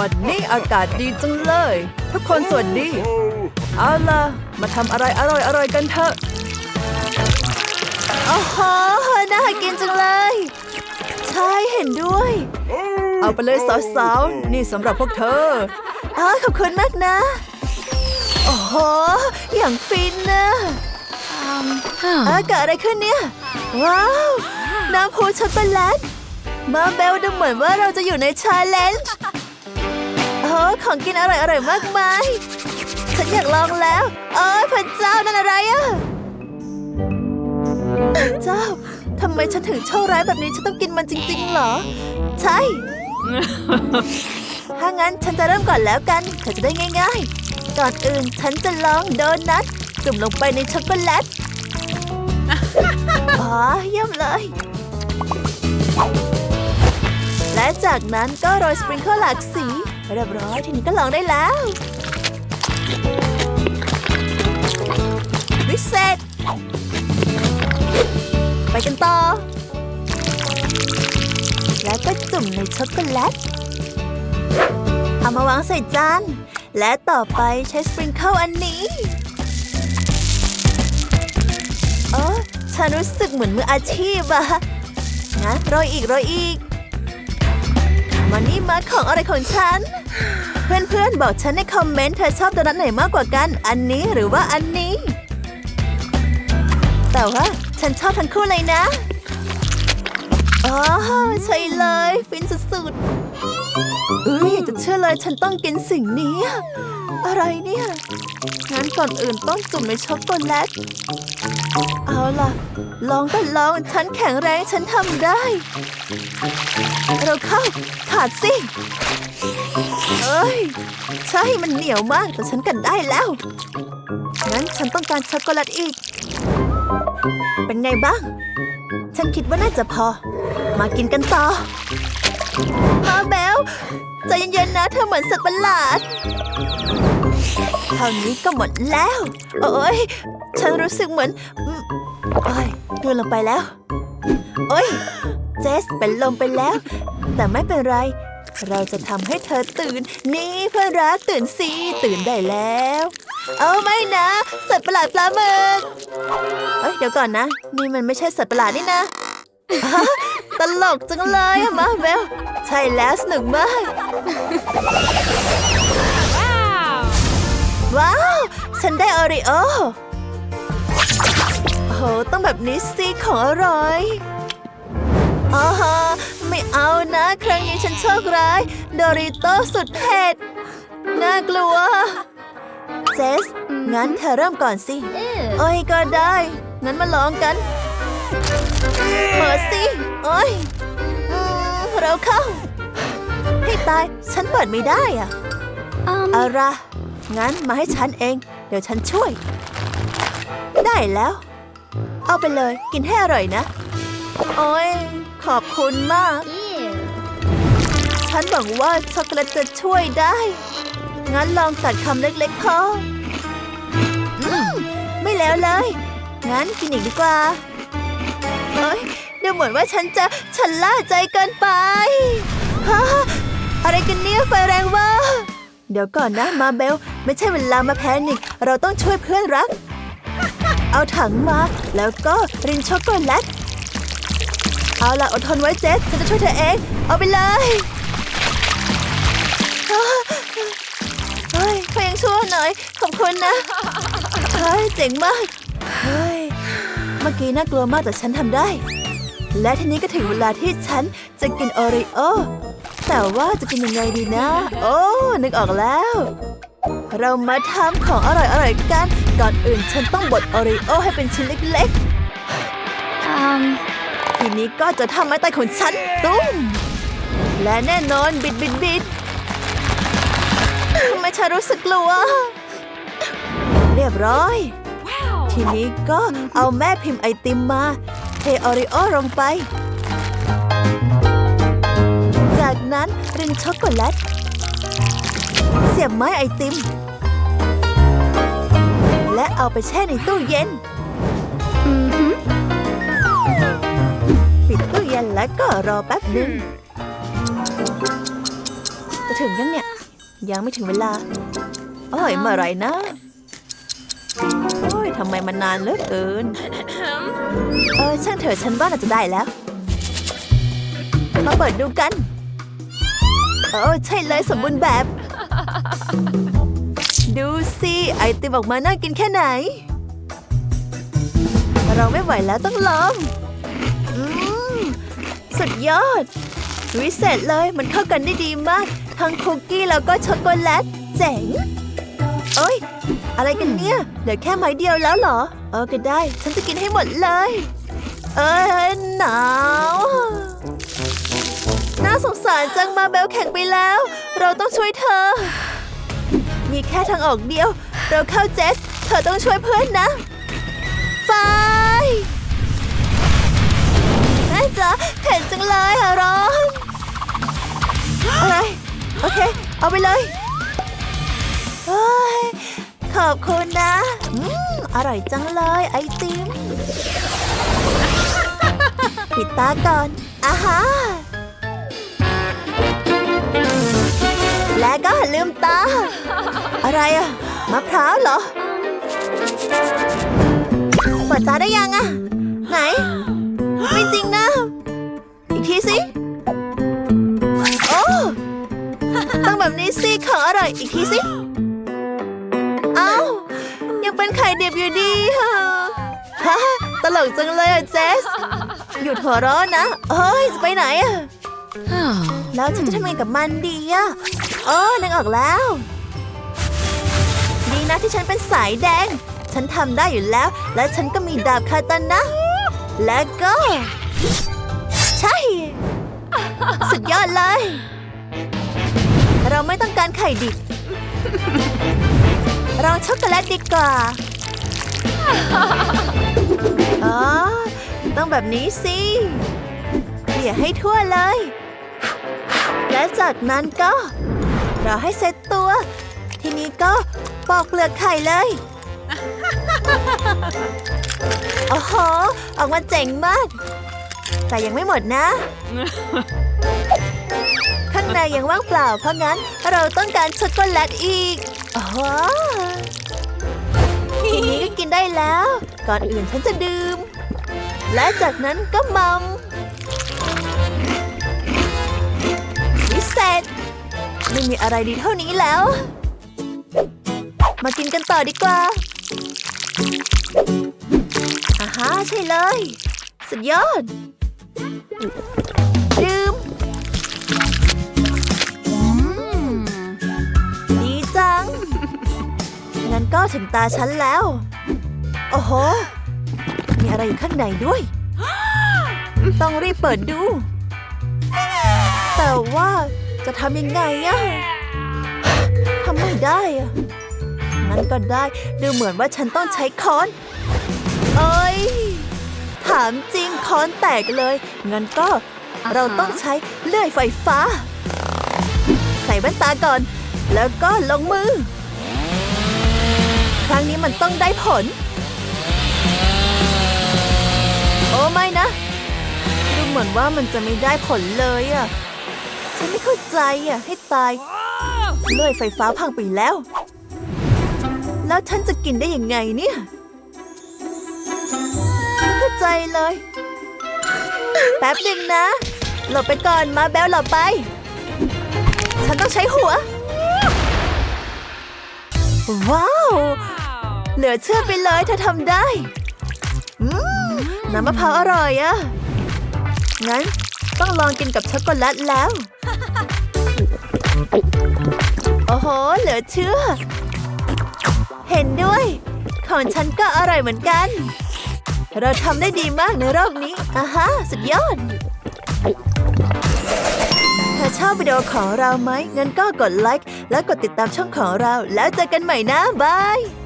วันนี้อากาศดีจังเลย ทุกคนสวัสดี เอาล่ะ มาทำอะไรอร่อยๆกันเถอะโอ้โหน่ากินจังเลย ใช่เห็นด้วย เอาไปเลยสาวๆ นี่สำหรับพวกเธออ๋อขอบคุณมากนะ โอ้โห อย่างฟินนะเอะเกิดอะไรขึ้นเนี่ย ว้าว น้ำพุช็อกโกแลตมาเบลดูเหมือนว่าเราจะอยู่ในชาเลนจ์โอ้ของกินอร่อยๆมากมาย ฉันอยากลองแล้วเอ้ยพระเจ้านั่นอะไรอะเจ้าทำไมฉันถึงโชคร้ายแบบนี้ฉันต้องกินมันจริง ๆ เหรอ ใช่ ถ้างั้นฉันจะเริ่มก่อนแล้วกันเธอจะได้ง่าย ๆ ก่อนอื่นฉันจะลองโดนัทจุ่มลงไปในช็อกโกแลตอ๋อเยี่ยมเลย และจากนั้นก็โรยสปริงเกิลหลากสี เรียบร้อยทีนี้ก็ลองได้แล้ววิเศษไปกันต่อ แล้วก็จุ่มในช็อกโกแลตเอามาวางใส่จานและต่อไปใช้สปริงเกิลอันนี้เออฉันรู้สึกเหมือนมืออาชีพอะงั้นโรยอีกโรยอีก มานี่มาของอะไรของฉัน เพื่อนๆบอกฉันในคอมเมนต์เธอชอบโดนัทไหนมากกว่ากัน อันนี้หรือว่าอันนี้ แต่ว่าฉันชอบทั้งคู่เลยนะอ๋อใช่เลย ฟินสุดๆเอ้ยจะเชื่อเลยฉันต้องกินสิ่งนี้ อะไรเนี่ย งั้นก่อนอื่นต้องจุ่มในช็อกโกแลต เอาล่ะ ลองก็ลอง ฉันแข็งแรงฉันทำได้ เราเข้า ขาดสิเอ้ย ใช่มันเหนียวมากแต่ฉันกันได้แล้ว งั้นฉันต้องการช็อกโกแลตอีก เป็นไงบ้าง ฉันคิดว่าน่าจะพอ มากินกันต่อ มาเบล ใจเย็นๆนะเธอเหมือนสัตว์ประหลาดเท่านี้ก็หมดแล้ว โอ้ยฉันรู้สึกเหมือนโอ้ยกลืนลงไปแล้ว โอ้ยเจสเป็นลมไปแล้ว แต่ไม่เป็นไร เราจะทำให้เธอตื่น นี่เพื่อนรักตื่นสิตื่นได้แล้ว เอาไม่นะ สัตว์ประหลาดปลาหมึกเอ้ยเดี๋ยวก่อนนะ นี่มันไม่ใช่สัตว์ประหลาดนี่นะตลกจังเลยอะมาเบล ใช่แล้วสนุกมาก ว้าว ฉันได้ออริโอโอ้โหต้องแบบนี้สิของอร่อยอ๋อฮะไม่เอานะ ครั้งนี้ฉันโชคร้ายดอริโต้สุดเผ็ด น่ากลัวเจสงั้นเธอเริ่มก่อนสิ โอ้ยก็ได้ งั้นมาลองกัน เปิดสิ โอ้ยอืม เราเข้า ให้ตาย ฉันเปิดไม่ได้อะเอาละงั้นมาให้ฉันเอง เดี๋ยวฉันช่วย ได้แล้ว เอาไปเลยกินให้อร่อยนะ โอ้ยขอบคุณมาก ฉันหวังว่าช็อกโกแลตจะช่วยได้ งั้นลองตัดคำเล็กๆพออืมไม่แล้วเลย งั้นกินอีกดีกว่าเฮ้ย ดูเหมือนว่าฉันจะฉันล่าใจเกินไปฮะอะไรกันเนี่ยไฟแรงเวะเดี๋ยวก่อนนะมาเบล ไม่ใช่เวลามาแพนิกเราต้องช่วยเพื่อนรัก เอาถังมา แล้วก็รินช็อกโกแลตเอาล่ะอดทนไว้เจสฉันจะช่วยเธอเอง เอาไปเลยเฮ้ยเพียงชั่วหน่อย ขอบคุณนะเฮ้ยเจ๋งมาก เฮ้ย เมื่อกี้น่ากลัวมากแต่ฉันทำได้ และทีนี้ก็ถึงเวลาที่ฉันจะกินโอริโอ แต่ว่าจะกินยังไงดีนะ โอ้ นึกออกแล้ว เรามาทำของอร่อยๆกัน ก่อนอื่นฉันต้องบดโอริโอให้เป็นชิ้นเล็กๆทีนี้ก็จะทำไม้ตายของฉันตุ้ม และแน่นอนบิดบิดบิดทำไมฉันรู้สึกกลัว เรียบร้อย ทีนี้ก็เอาแม่พิมพ์ไอติมมา เทออริโอลงไป จากนั้นรินช็อกโกแลต เสียบไม้ไอติม และเอาไปแช่ในตู้เย็น ปิดตู้เย็นแล้วก็รอแป๊บหนึ่งจะถึงยังเนี่ย ยังไม่ถึงเวลาโอ้ยเมื่อไหรนะ โอ้ยทำไมมันนานเหลือเกิน เออช่างเถอะฉันว่าน่าจะได้แล้ว มาเปิดดูกัน เออใช่เลยสมบูรณ์แบบ ดูสิไอติมออกมาน่ากินแค่ไหน เราไม่ไหวแล้วต้องลองอืมสุดยอด วิเศษเลยมันเข้ากันได้ดีมาก ทั้งคุกกี้แล้วก็ช็อกโกแลตเจ๋ง เอ้ย อะไรกันเนี่ย เหลือแค่ไม้เดียวแล้วเหรอ เออก็ได้ ฉันจะกินให้หมดเลย เออหนาว น่าสงสารจังมาเบลแข่งไปแล้ว เราต้องช่วยเธอ มีแค่ทางออกเดียว เราเข้าเจส เธอต้องช่วยเพื่อนนะ ไฟแม่จ๋าเผ็ดจังเลยอะร้อนอะไร โอเค เอาไปเลย อบคุณนะ อืม อร่อยจังเลยไอติม ปิดตาก่อนอาฮาและก็ลืมตา อะไรอะมะพร้าวเหรอ เปิดตาได้ยังอะไหน ไม่จริงนะ อีกทีสิ โอ้ต้องแบบนี้สิของอร่อยอีกทีสิ ยังเป็นไข่ดิบอยู่ดีฮะฮะตลกจังเลยอะเจส หยุดหัวเร้อนนะเฮ้ยจะไปไหนอะแล้วฉันจะทำยังไงกับมันดีอะโอ้นึกออกแล้ว ดีนะที่ฉันเป็นสายแดง ฉันทำได้อยู่แล้ว และฉันก็มีดาบคาตานะ และก็ ใช่ สุดยอดเลย เราไม่ต้องการไข่ดิบ เราช็อกโกแลตดีกว่า อ๋อ ต้องแบบนี้สิเกลี่ยให้ทั่วเลย และจากนั้นก็เราให้เซ็ตตัว ทีนี้ก็ปอกเปลือกไข่เลย โอ้โห ออกมาเจ๋งมาก แต่ยังไม่หมดนะ ข้างในยังว่างเปล่าเพราะงั้นเราต้องการช็อกโกแลตอีก อ๋อทีนี้ก็กินได้แล้ว ก่อนอื่นฉันจะดื่ม และจากนั้นก็มัมวิเศษไม่มีอะไรดีเท่านี้แล้ว มากินกันต่อดีกว่าอ่าฮะใช่เลย สุดยอด ก็ถึงตาฉันแล้ว โอ้โห มีอะไรอยู่ข้างในด้วย ต้องรีบเปิดดู แต่ว่าจะทำยังไงอะทำไม่ได้อะงั้นก็ได้ ดูเหมือนว่าฉันต้องใช้ค้อน เอ้ย ถามจริงค้อนแตกเลย งั้นก็เราต้องใช้เลื่อยไฟฟ้า ใส่แว่นตาก่อน แล้วก็ลงมือ ครั้งนี้มันต้องได้ผล โอ้ไม่นะ ดูเหมือนว่ามันจะไม่ได้ผลเลยอะฉันไม่เข้าใจอะให้ตายเลื่อยไฟฟ้าพังไปแล้ว แล้วฉันจะกินได้ยังไงเนี่ยไม่เข้าใจเลย แป๊บหนึ่งนะ หลบไปก่อนมาแบลหลบไป ฉันต้องใช้หัว ว้าว เหลือเชื่อไปเลยเธอทำได้น้ำมะพร้าวอร่อยอะงั้นต้องลองกินกับช็อกโกแลตแล้ว โอ้โห เหลือเชื่อ เห็นด้วย ของฉันก็อร่อยเหมือนกัน เราทำได้ดีมากในรอบนี้อ่าฮะ สุดยอด ถ้าชอบวิดีโอของเราไหมงั้นก็กดไลค์และกดติดตามช่องของเรา แล้วเจอกันใหม่นะบาย